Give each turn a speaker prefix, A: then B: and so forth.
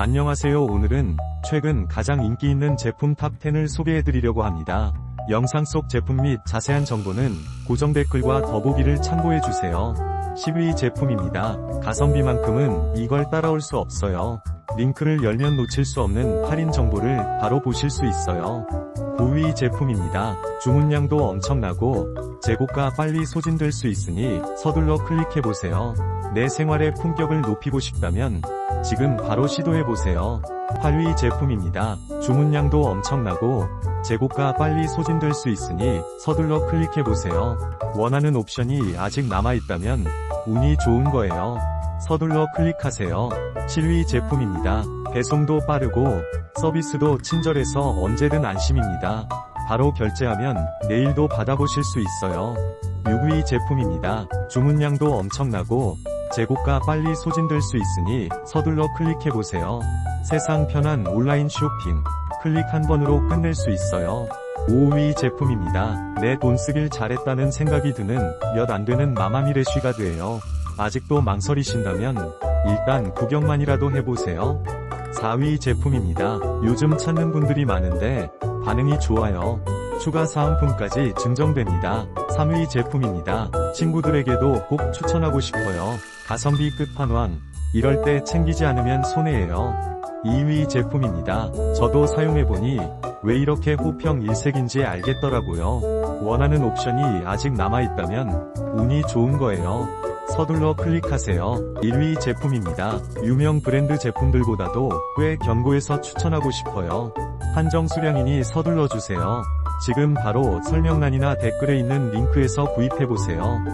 A: 안녕하세요 오늘은 최근 가장 인기 있는 제품 탑10을 소개해드리려고 합니다. 영상 속 제품 및 자세한 정보는 고정 댓글과 더보기를 참고해주세요. 10위 제품입니다. 가성비만큼은 이걸 따라올 수 없어요. 링크를 열면 놓칠 수 없는 할인 정보를 바로 보실 수 있어요. 9위 제품입니다. 주문량도 엄청나고 재고가 빨리 소진될 수 있으니 서둘러 클릭해보세요. 내 생활의 품격을 높이고 싶다면 지금 바로 시도해보세요. 8위 제품입니다. 주문량도 엄청나고 재고가 빨리 소진될 수 있으니 서둘러 클릭해보세요. 원하는 옵션이 아직 남아있다면 운이 좋은 거예요. 서둘러 클릭하세요. 7위 제품입니다. 배송도 빠르고 서비스도 친절해서 언제든 안심입니다. 바로 결제하면 내일도 받아보실 수 있어요. 6위 제품입니다. 주문량도 엄청나고 재고가 빨리 소진될 수 있으니 서둘러 클릭해보세요. 세상 편한 온라인 쇼핑. 클릭 한 번으로 끝낼 수 있어요. 5위 제품입니다. 내 돈 쓰길 잘했다는 생각이 드는 몇 안 되는 마마미레쉬가 돼요. 아직도 망설이신다면 일단 구경만이라도 해보세요. 4위 제품입니다. 요즘 찾는 분들이 많은데 반응이 좋아요. 추가 사은품까지 증정됩니다. 3위 제품입니다. 친구들에게도 꼭 추천하고 싶어요. 가성비 끝판왕. 이럴 때 챙기지 않으면 손해예요. 2위 제품입니다. 저도 사용해보니 왜 이렇게 호평 일색인지 알겠더라고요. 원하는 옵션이 아직 남아있다면 운이 좋은 거예요. 서둘러 클릭하세요. 1위 제품입니다. 유명 브랜드 제품들보다도 꽤 견고해서 추천하고 싶어요. 한정 수량이니 서둘러 주세요. 지금 바로 설명란이나 댓글에 있는 링크에서 구입해보세요.